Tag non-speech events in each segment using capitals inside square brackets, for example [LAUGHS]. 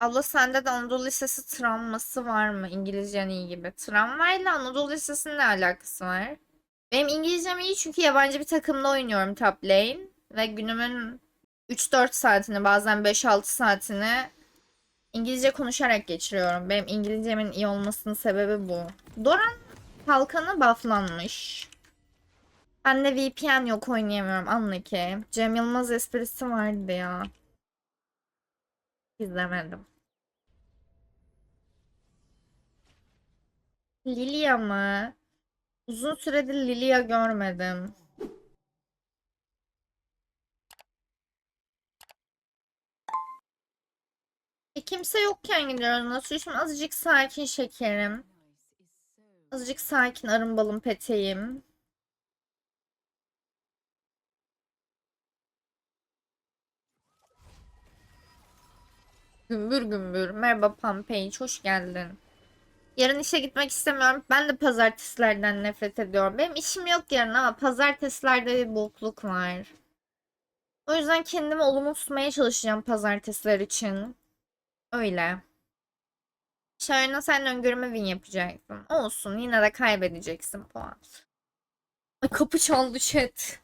Abla sende de Anadolu Lisesi travması var mı? İngilizcen iyi gibi. Travmayla Anadolu Lisesi'nin ne alakası var? Benim İngilizcem iyi çünkü yabancı bir takımda oynuyorum top lane. Ve günümün 3-4 saatini bazen 5-6 saatini İngilizce konuşarak geçiriyorum. Benim İngilizcemin iyi olmasının sebebi bu. Doran kalkanı bufflanmış. Bende VPN yok oynayamıyorum anla ki. Cem Yılmaz esprisi vardı ya. İzlemedim. Lilia mı? Uzun süredir Lilia görmedim. E kimse yokken gidiyoruz. Nasıl şimdi azıcık sakin şekerim. Azıcık sakin arın balım peteğim. Gümbür gümbür. Merhaba Pampage, hoş geldin. Yarın işe gitmek istemiyorum. Ben de pazartesilerden nefret ediyorum. Benim işim yok yarın ama pazartesilerde bir bokluk var. O yüzden kendimi olumlu tutmaya çalışacağım pazartesiler için. Öyle. Şarına sen öngörüme win yapacaksın. Olsun yine de kaybedeceksin puan. Ay kapı çaldı chat.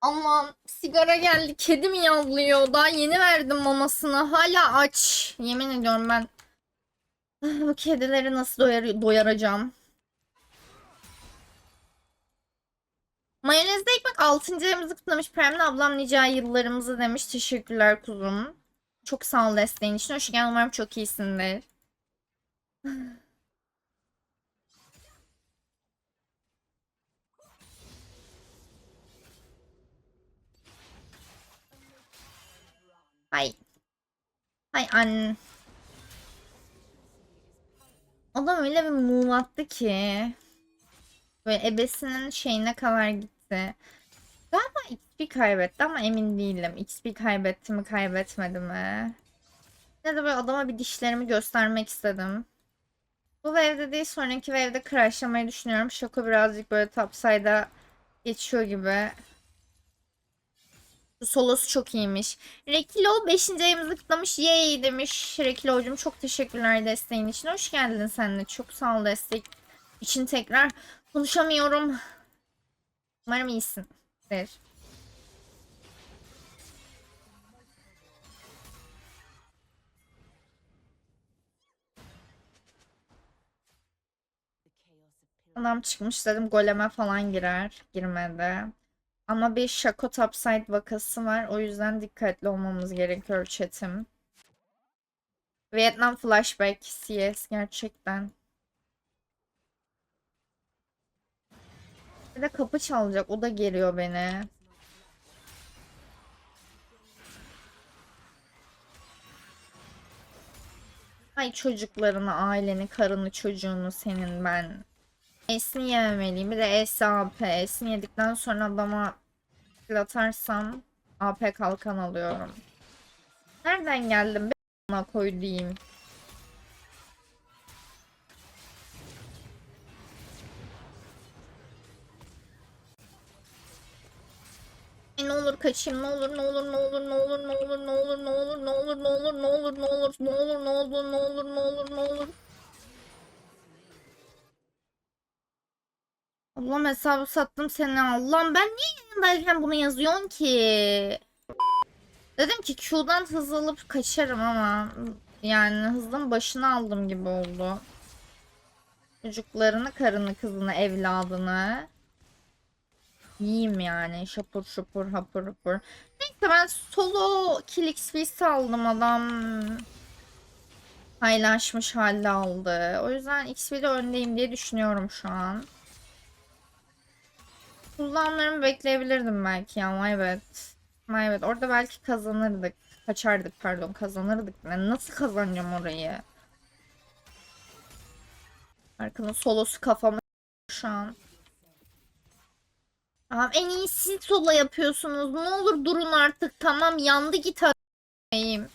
Aman sigara geldi. Kedi mi yavlıyor? Daha yeni verdim mamasını. Hala aç. Yemin ediyorum ben [SIGHS] bu kedileri nasıl doyar doyaracağım? Mayonezli ekmek 6. ayımızı kutlamış. Prem'le ablam nice yıllarımızı demiş. Teşekkürler kuzum. Çok sağ ol desteğin için. Hoş geldin. Umarım çok iyisindir. [SIGHS] Ay. Ay anne. Adam öyle bir move attı ki. Böyle ebesinin şeyine kadar gitti. Galiba XP kaybetti ama emin değilim. XP kaybetti mi kaybetmedi mi? Yine de böyle adama bir dişlerimi göstermek istedim. Bu wave'de değil sonraki wave'de crashlamayı düşünüyorum. Şoko birazcık böyle topside'a geçiyor gibi. Solosu çok iyiymiş. Rekilo 5. ayımızı kutlamış. Yay demiş. Rekilo'cum çok teşekkürler desteğin için. Hoş geldin sen de. Çok sağ ol destek için tekrar. Konuşamıyorum. Umarım iyisindir. Adam çıkmış dedim goleme falan girer. Girmedi. Ama bir Shaco Topside vakası var. O yüzden dikkatli olmamız gerekiyor chatim. Vietnam Flashback CS gerçekten. Bir de kapı çalacak. O da geriyor beni. Ay çocuklarını, aileni, karını, çocuğunu senin ben. Esni yememeliyim. Bir de SAP. Esni yedikten sonra adama atarsam AP kalkan alıyorum. Nereden geldim? Ben ona koy diyeyim. Ne olur kaçayım ne olur ne olur ne olur ne olur ne olur ne olur ne olur ne olur ne olur ne olur ne olur ne olur ne olur ne olur ne olur ne olur Allah'ım hesabı sattım seni. Allah'ım ben niye yayındayken bunu yazıyorsun ki? Dedim ki Q'dan hız alıp kaçarım ama yani hızın başına aldım gibi oldu. Çocuklarını, karını, kızını, evladını. Yiyeyim yani. Şapur şupur hapur hapur. Neyse ben solo kill XP saldım adam. Paylaşmış halde aldı. O yüzden XP'de öndeyim diye düşünüyorum şu an. Kullanlarımı bekleyebilirdim belki ama evet. Ama evet orada belki kazanırdık. Kaçardık pardon kazanırdık. Yani nasıl kazanacağım orayı? Arkanın solosu kafama şu an. Tamam en iyisi solo yapıyorsunuz. Ne olur durun artık. Tamam yandı git arayayım.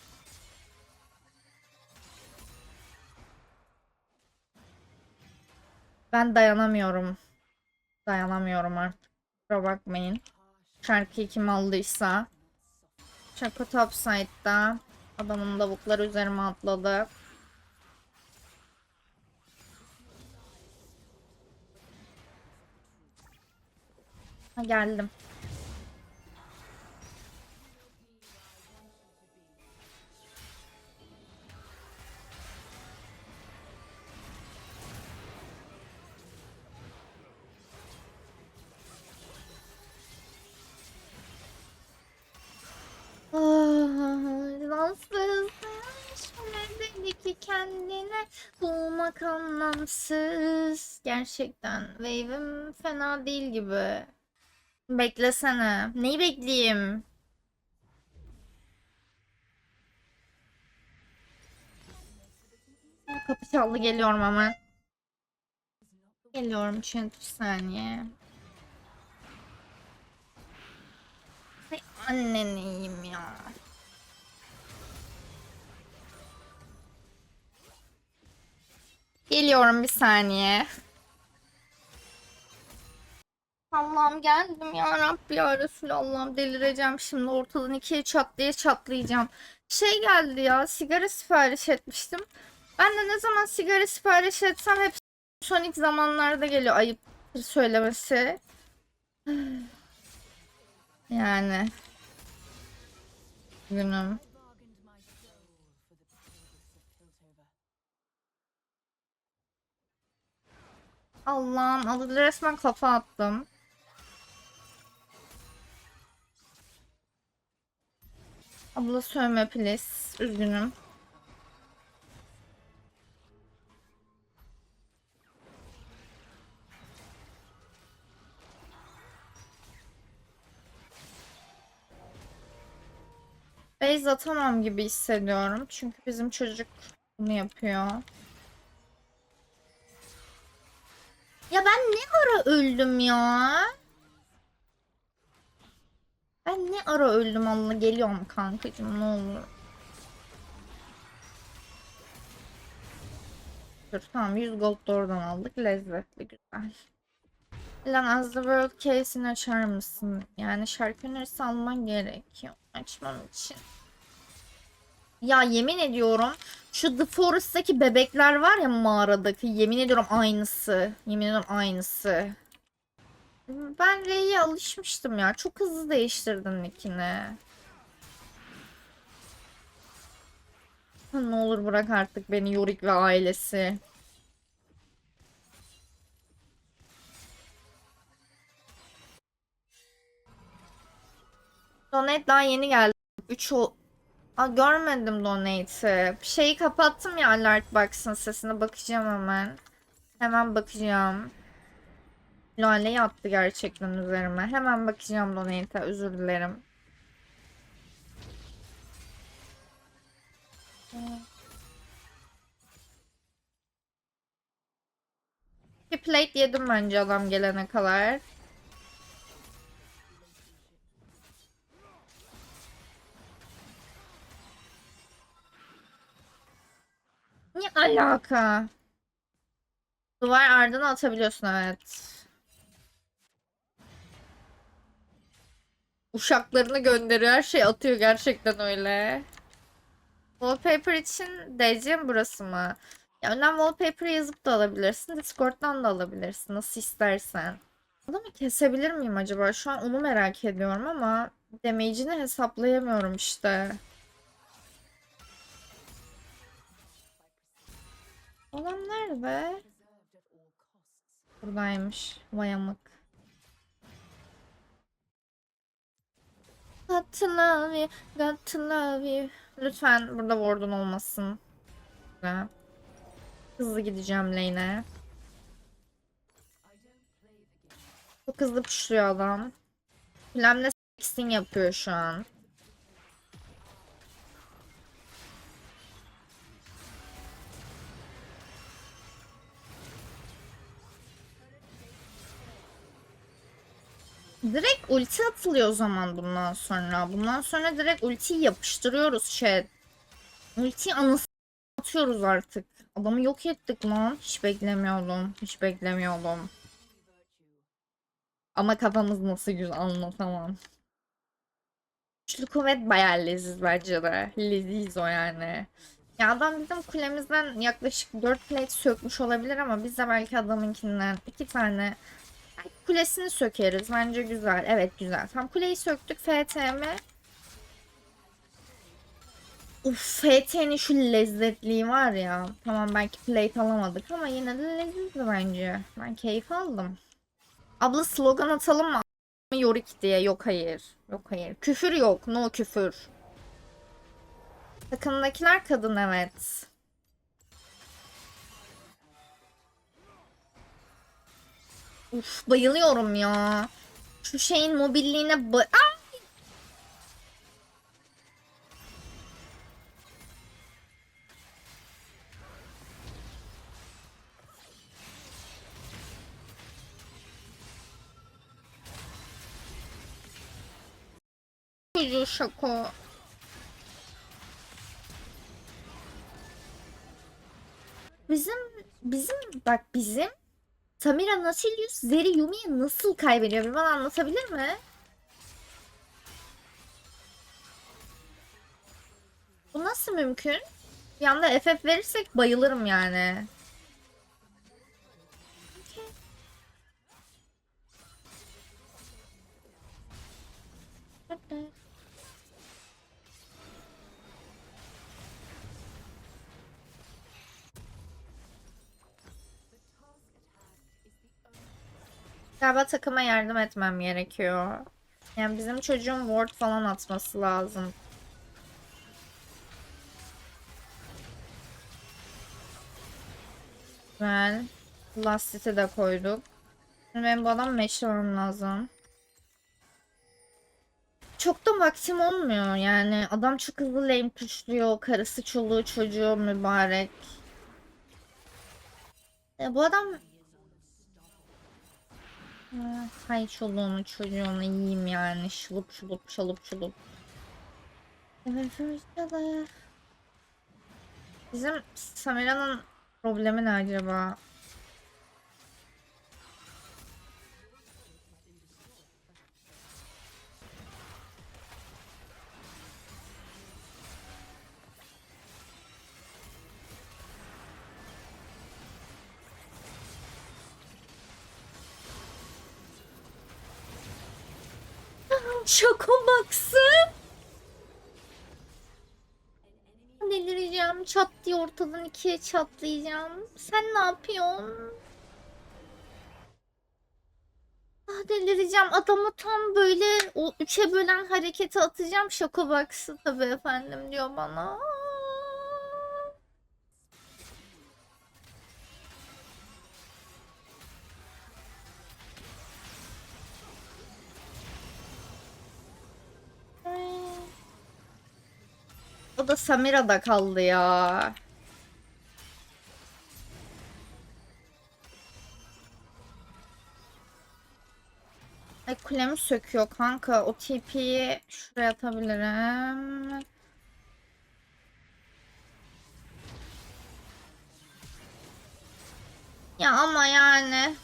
Ben dayanamıyorum. Dayanamıyorum artık. Kusura bakmayın. Şarkıyı kim aldıysa. Şarkı Topside'da. Adamın lavukları üzerime atladı. Geldim. Bulmak anlamsız. Gerçekten wave'im fena değil gibi. Beklesene. Neyi bekleyeyim? Kapı çaldı geliyorum hemen. Geliyorum çünkü saniye. Ay anneniyim ya. Geliyorum bir saniye. Allah'ım geldim ya Rabbi ya Resulallah'ım delireceğim şimdi ortadan ikiye çat diye çatlayacağım. Şey geldi ya sigara sipariş etmiştim. Ben de ne zaman sigara sipariş etsem hep son ilk zamanlarda geliyor ayıp söylemesi. [SIGHS] Yani. Günüm. Allah'ım adı resmen kafa attım. Abla sövme please. Üzgünüm. Base atamam gibi hissediyorum. Çünkü bizim çocuk bunu yapıyor. Ya ben ne ara öldüm ya? Ben ne ara öldüm Allah geliyorum kankacığım ne olur. Dur tamam 100 gold da oradan aldık lezzetli güzel. Lan az the world case'ini açar mısın? Yani şarkı önerisi alman gerekiyor açmam için. Ya yemin ediyorum şu The Forest'taki bebekler var ya mağaradaki yemin ediyorum aynısı. Yemin ediyorum aynısı. Ben R'ye alışmıştım ya. Çok hızlı değiştirdin nickini. Ne olur bırak artık beni Yorick ve ailesi. Donate daha yeni geldi. 3 o... Aa, görmedim donate'i. Şeyi kapattım ya alert box'ın sesine bakacağım hemen. Hemen bakacağım. Lale yattı gerçekten üzerime. Hemen bakacağım donate'e özür dilerim. Bir plate yedim bence adam gelene kadar. Ne alaka? Duvar ardına atabiliyorsun evet. Uşaklarını gönderiyor. Her şey atıyor gerçekten öyle. Wallpaper için mi burası mı? Ya önden wallpaper yazıp da alabilirsin. Discord'dan da alabilirsin. Nasıl istersen. Adamı kesebilir miyim acaba? Şu an onu merak ediyorum ama damage'ini hesaplayamıyorum işte. Adam nerede? Buradaymış. Vay amık. Got to love you, got to love you. Lütfen burada ward'un olmasın. Hızlı gideceğim lane'e. Çok hızlı puşluyor adam. Flamle sexting yapıyor şu an. Direkt ulti atılıyor o zaman bundan sonra. Bundan sonra direkt ultiyi yapıştırıyoruz chat. Ultiyi anası atıyoruz artık. Adamı yok ettik lan. Hiç beklemiyordum. Hiç beklemiyordum. Ama kafamız nasıl güzel anlatamam. Üçlü kuvvet bayağı leziz bence de. Leziz o yani. Ya adam bizim kulemizden yaklaşık 4 plate sökmüş olabilir ama biz de belki adamınkinden iki tane belki kulesini sökeriz. Bence güzel. Evet güzel. Tam kuleyi söktük. FTM. Uf FT'nin şu lezzetliği var ya. Tamam belki plate alamadık ama yine de lezzetli bence. Ben keyif aldım. Abla slogan atalım mı? Yorik diye. Yok hayır. Yok hayır. Küfür yok. No küfür. Takımdakiler kadın evet. Uf bayılıyorum ya. Şu şeyin mobilliğine ba- Aa! Çocuğu şako. Bizim bizim bak bizim Samira Nautilus Zeri Yumi'yi nasıl kaybediyor? Bir bana anlatabilir mi? Bu nasıl mümkün? Bir anda FF verirsek bayılırım yani. Galiba takıma yardım etmem gerekiyor. Yani bizim çocuğun ward falan atması lazım. Güzel. Last hit'i de koyduk. Şimdi benim bu adam meşlemem lazım. Çok da vaktim olmuyor yani. Adam çok hızlı lane pushluyor. Karısı, çoluğu, çocuğu mübarek. Ya bu adam Hay çoluğunu çocuğunu yiyeyim yani. Şılıp şılıp çalıp çılıp. Evet. Bizim Samira'nın problemi ne acaba? Şaka baksın. Delireceğim. Çat diye ortadan ikiye çatlayacağım. Sen ne yapıyorsun? Ah delireceğim. Adamı tam böyle o üçe bölen hareketi atacağım. Şaka baksın tabii efendim diyor bana. Da Samira'da kaldı ya. Ay kulemi söküyor kanka. O TP'yi şuraya atabilirim. Ya ama yani.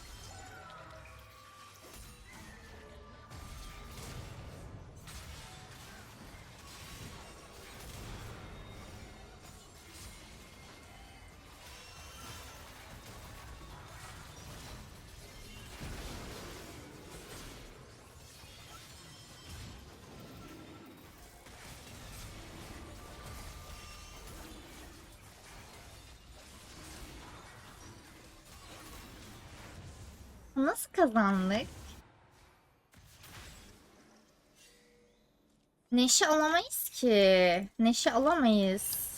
Nasıl kazandık? Neşe alamayız ki. Neşe alamayız.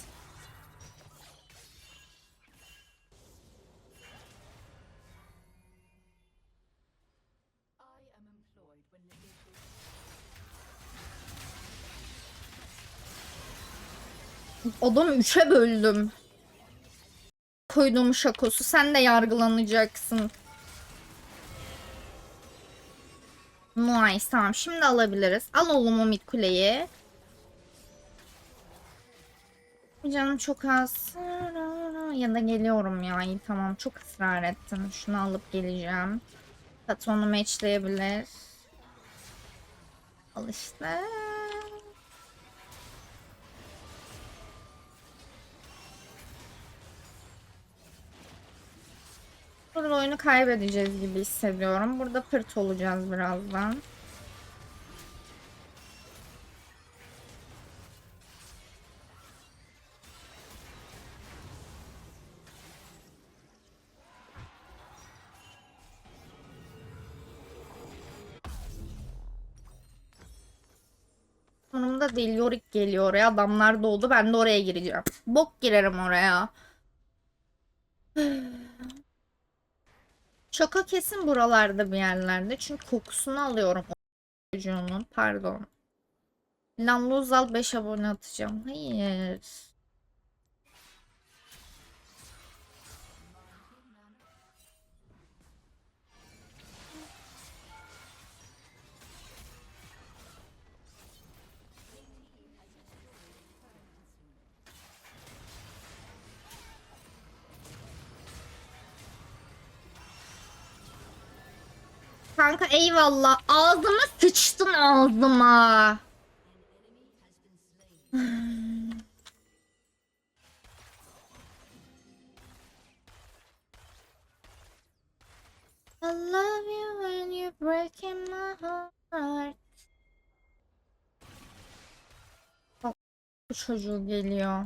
Adamı üçe böldüm. Koyduğum şakosu. Sen de yargılanacaksın. Nice tamam şimdi alabiliriz. Al oğlum o mid kuleyi. Canım çok az. Ya da geliyorum ya. İyi tamam çok ısrar ettin. Şunu alıp geleceğim. Katonu matchleyebilir. Al işte. Oyunu kaybedeceğiz gibi hissediyorum. Burada pırt olacağız birazdan. Sonumda değil Yorick geliyor oraya. Adamlar doğdu. Ben de oraya gireceğim. Bok girerim oraya. [SIGHS] Şaka kesin buralarda bir yerlerde. Çünkü kokusunu alıyorum çocuğunun. Pardon. Lamlu Uzal 5 abone atacağım. Hayır. Kanka eyvallah. Ağzıma sıçtın ağzıma. [SIGHS] I love you when you're breaking my heart. Bu çocuğu geliyor.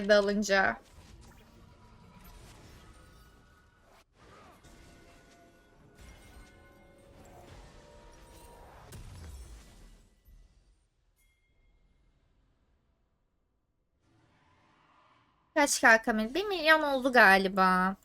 Mutlu oldum Red alınca. Kaç Kamil? 1 milyon oldu galiba.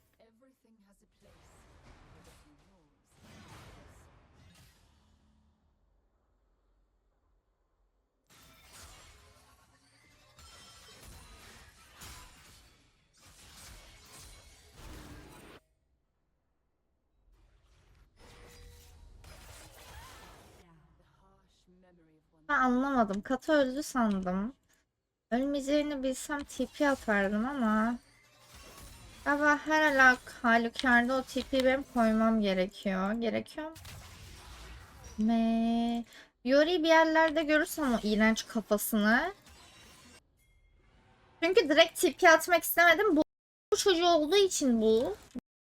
Anlamadım. Kata öldü sandım. Ölmeyeceğini bilsem TP atardım ama Galiba her alak halükarda o TP'yi benim koymam gerekiyor. Gerekiyor mu? Me. Yori bir yerlerde görürsem o iğrenç kafasını. Çünkü direkt TP atmak istemedim. Bu, bu çocuğu olduğu için bu.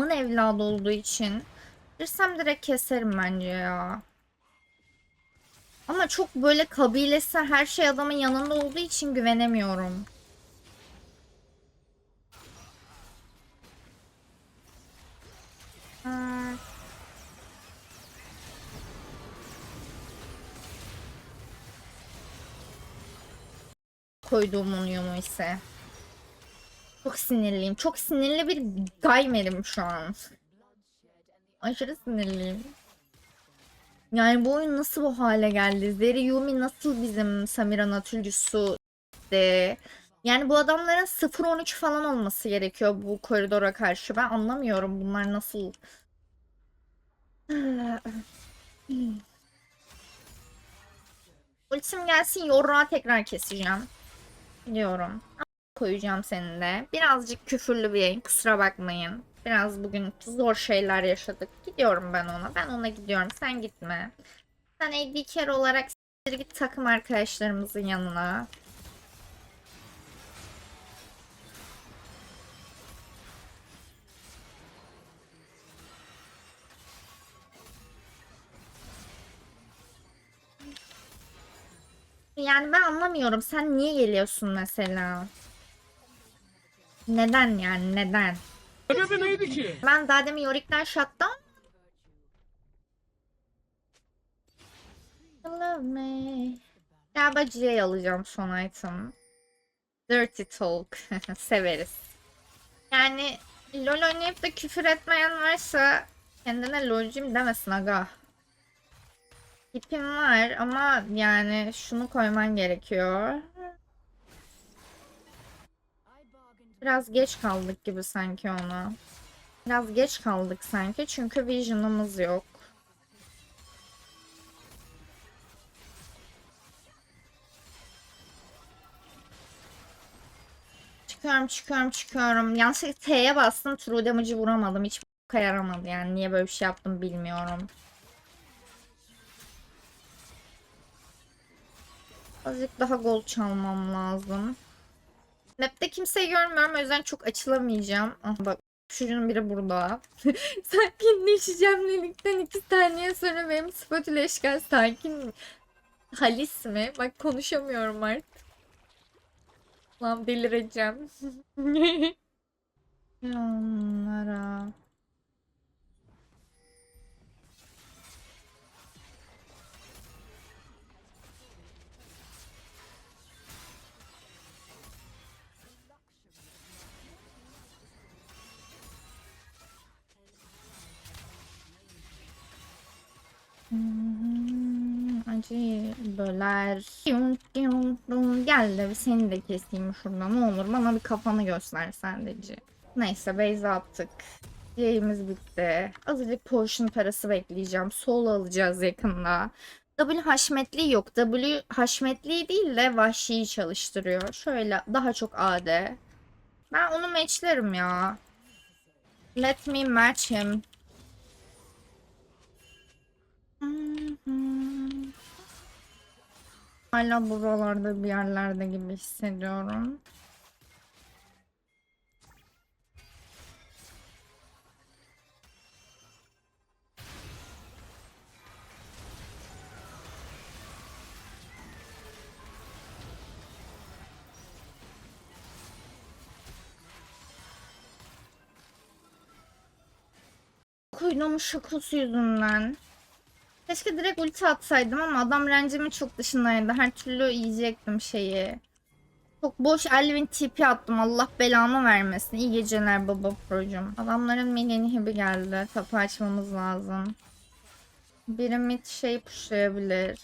Bunun evladı olduğu için. Girsem direkt keserim bence ya. Ama çok böyle kabilesi her şey adamın yanında olduğu için güvenemiyorum. Hmm. Koyduğum uyumu ise. Çok sinirliyim. Çok sinirli bir gaymerim şu an. Aşırı sinirliyim. Yani bu oyun nasıl bu hale geldi? Zeri Yumi nasıl bizim Samira Natulcusu de? Yani bu adamların 0-13 falan olması gerekiyor bu koridora karşı. Ben anlamıyorum bunlar nasıl... [SIGHS] Ultim gelsin yorruğa tekrar keseceğim. Biliyorum. Koyacağım senin de. Birazcık küfürlü bir yayın. Kusura bakmayın. Biraz bugün zor şeyler yaşadık. Gidiyorum ben ona. Ben ona gidiyorum. Sen gitme. Sen AD olarak siktir git takım arkadaşlarımızın yanına. Yani ben anlamıyorum. Sen niye geliyorsun mesela? Neden yani neden? Sebebi neydi ki? Ben daha demin Yorik'ten shutdown Love me. Galiba G'ye alacağım son item. Dirty Talk. [LAUGHS] Severiz. Yani LoL oynayıp da küfür etmeyen varsa kendine LoL'cuyum demesin aga. Tipim var ama yani şunu koyman gerekiyor. Biraz geç kaldık gibi sanki ona. Biraz geç kaldık sanki çünkü vision'ımız yok. Çıkıyorum çıkıyorum çıkıyorum. Yanlışlıkla T'ye bastım. True damage'ı vuramadım. Hiç boka yaramadı yani. Niye böyle bir şey yaptım bilmiyorum. Azıcık daha gol çalmam lazım. Map'te kimseyi görmüyorum o yüzden çok açılamayacağım. Ah bak çocuğun biri burada. [LAUGHS] Sakinleşeceğim dedikten iki saniye sonra benim spatula eşkal sakin Halis mi? Bak konuşamıyorum artık. Lan delireceğim. [LAUGHS] Onlara. Acı böler. Gel de seni de keseyim şuradan. Ne olur bana bir kafanı göster sadece. Neyse base attık. Yayımız bitti. Azıcık potion parası bekleyeceğim. Sol alacağız yakında. W haşmetli yok. W haşmetli değil de vahşiyi çalıştırıyor. Şöyle daha çok AD. Ben onu matchlerim ya. Let me match him. Hala buralarda bir yerlerde gibi hissediyorum. Kuyruğum şakosu yüzünden. Keşke direkt ulti atsaydım ama adam range'imin çok dışındaydı. Her türlü yiyecektim şeyi. Çok boş Elvin TP attım. Allah belamı vermesin. İyi geceler baba procum. Adamların mini hibi geldi. Kapı açmamız lazım. Biri mid şey pushlayabilir.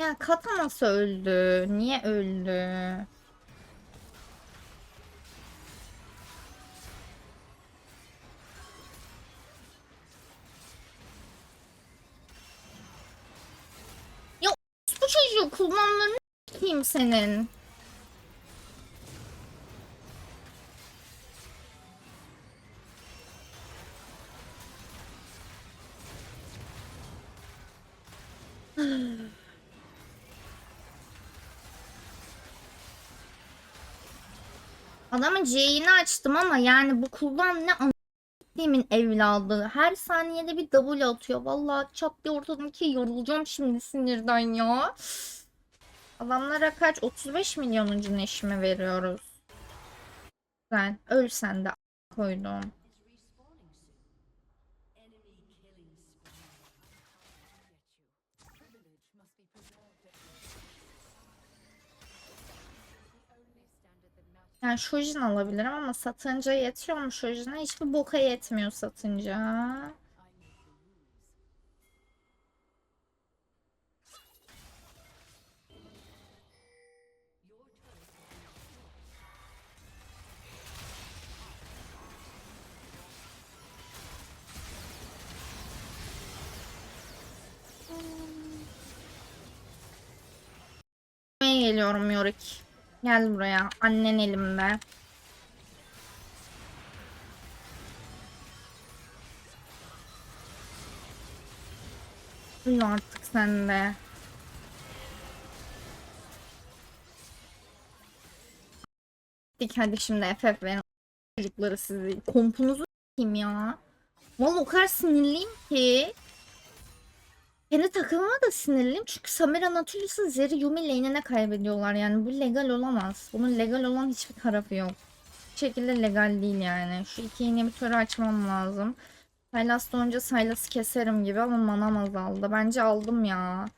Ya Kata öldü? Niye öldü? Ya bu çocuğu kullanmanı kim senin? Adamın C'ini açtım ama yani bu kullan ne anlatayımın evladı. Her saniyede bir double atıyor. Vallahi çat diye ortadan ikiye yorulacağım şimdi sinirden ya. Adamlara kaç? 35 milyonuncu neşime veriyoruz. Sen ölsen de a- koydum. Yani Shojin alabilirim ama satınca yetiyor mu Shojin'e? Hiçbir boka yetmiyor satınca. Geliyorum Yorick. Gel buraya. Annen elimde. Uyu artık sen de. Dik hadi şimdi FF verin. Çocukları sizi. Kompunuzu kim ya? Vallahi o kadar sinirliyim ki. Kendi takımıma da sinirliyim çünkü Samira Natulius'u Zeri Yumi lane'ine kaybediyorlar yani bu legal olamaz. Bunun legal olan hiçbir tarafı yok. Bir şekilde legal değil yani. Şu iki inhibitörü açmam lazım. Sylas önce Sylas'ı keserim gibi ama manam azaldı. Bence aldım ya.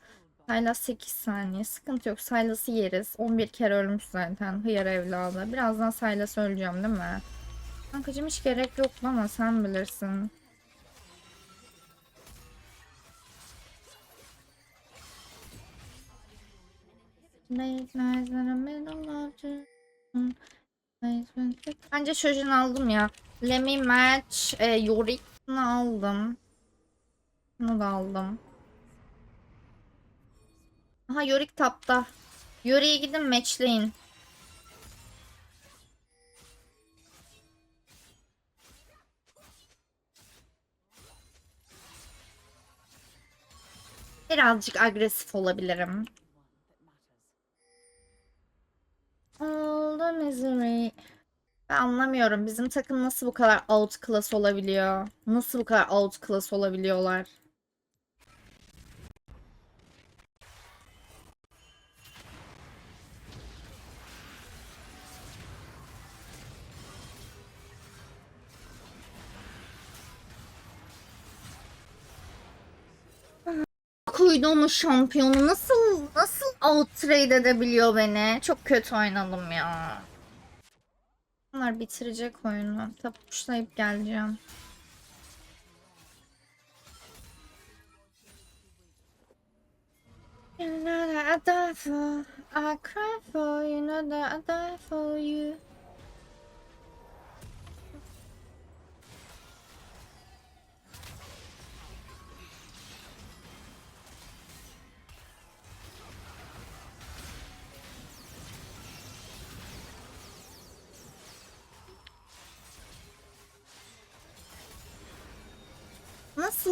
Sylas 8 saniye. Sıkıntı yok. Sylas'ı yeriz. 11 kere ölmüş zaten. Hıyar evladı. Birazdan Sylas öleceğim değil mi? Kankacığım hiç gerek yok ama sen bilirsin. Bence çocuğunu aldım ya. Lemmy Match, e, Yorick bunu aldım. Bunu da aldım. Aha Yorick tapta. Yorick'e gidin matchleyin. Birazcık agresif olabilirim. All misery. Ben anlamıyorum. Bizim takım nasıl bu kadar outclass olabiliyor? Nasıl bu kadar outclass olabiliyorlar? Kuyduğumun şampiyonu nasıl nasıl outtrade edebiliyor beni? Çok kötü oynadım ya. Bunlar bitirecek oyunu. Tapuşlayıp geleceğim. You know that I die for, I cry for, you know that I die for you.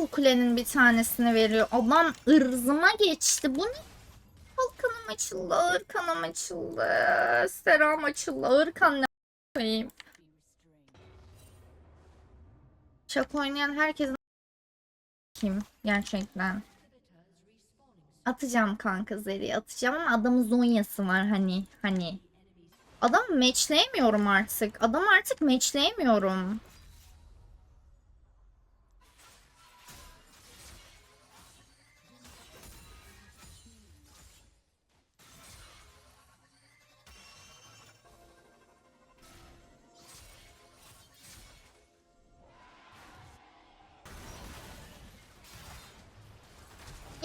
Nasıl kulenin bir tanesini veriyor? Adam ırzıma geçti. Bu ne? Kalkanım açıldı, ağır kanım açıldı. Seram açıldı, ağır kan ne koyayım. Şak oynayan herkesin kim gerçekten. Atacağım kanka Zeri atacağım ama adamın Zonya'sı var hani hani. Adam matchleyemiyorum artık. Adam artık matchleyemiyorum.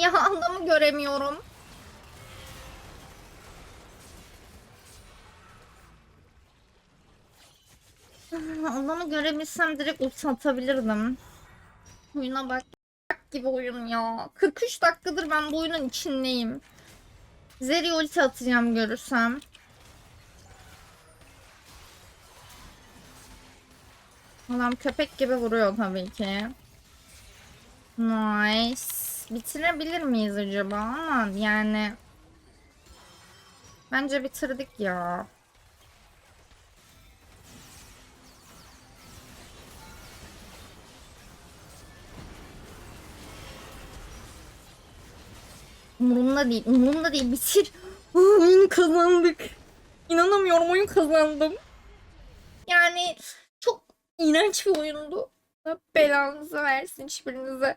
Ya adamı göremiyorum. Adamı görebilsem direkt ulti atabilirdim. Oyuna bak. bak gibi oyun ya. 43 dakikadır ben bu oyunun içindeyim. Zeri ulti atacağım görürsem. Adam köpek gibi vuruyor tabii ki. Nice. Bitirebilir miyiz acaba ama yani bence bitirdik ya. Umurumda değil, umurumda değil. Bitir. Oyun kazandık. İnanamıyorum oyun kazandım. Yani çok iğrenç bir oyundu. Belanızı versin hiçbirinize.